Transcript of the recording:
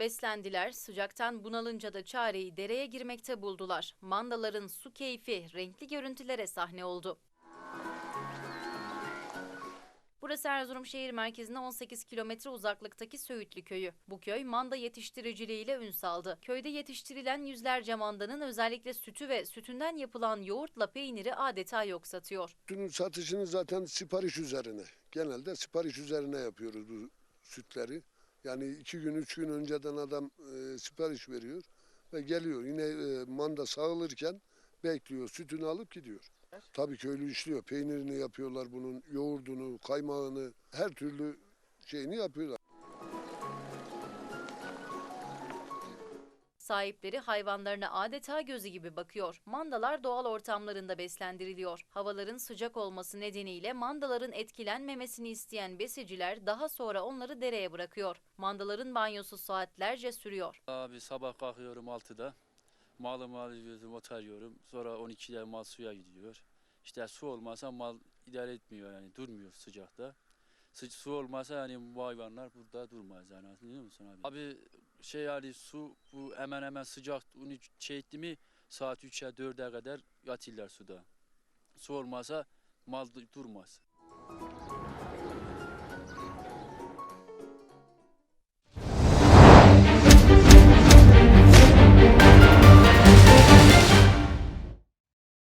Beslendiler, sıcaktan bunalınca da çareyi dereye girmekte buldular. Mandaların su keyfi renkli görüntülere sahne oldu. Burası Erzurum şehir merkezine 18 kilometre uzaklıktaki Söğütlü köyü. Bu köy manda yetiştiriciliğiyle ün saldı. Köyde yetiştirilen yüzlerce mandanın özellikle sütü ve sütünden yapılan yoğurtla peyniri adeta yok satıyor. Sütünün satışını zaten sipariş üzerine. Genelde sipariş üzerine yapıyoruz bu sütleri. Yani iki gün, üç gün önceden adam e, sipariş veriyor ve geliyor. Yine e, manda sağılırken bekliyor, sütünü alıp gidiyor. Tabii köylü işliyor. Peynirini yapıyorlar bunun, yoğurdunu, kaymağını, her türlü şeyini yapıyorlar. Sahipleri hayvanlarına adeta gözü gibi bakıyor. Mandalar doğal ortamlarında beslendiriliyor. Havaların sıcak olması nedeniyle mandaların etkilenmemesini isteyen besiciler daha sonra onları dereye bırakıyor. Mandaların banyosu saatlerce sürüyor. Abi sabah kalkıyorum 6'da. Malımı alıyorum, otarıyorum. Sonra 12'de mal suya gidiyor. İşte su olmasa mal idare etmiyor yani durmuyor sıcakta. Sı- su olmasa yani bu hayvanlar burada durmaz yani anlıyor musun abi? Abi şey yani su bu hemen hemen sıcak onu şey etti mi saat 3'e 4'e kadar yatırlar suda. Su olmasa mal du- durmaz.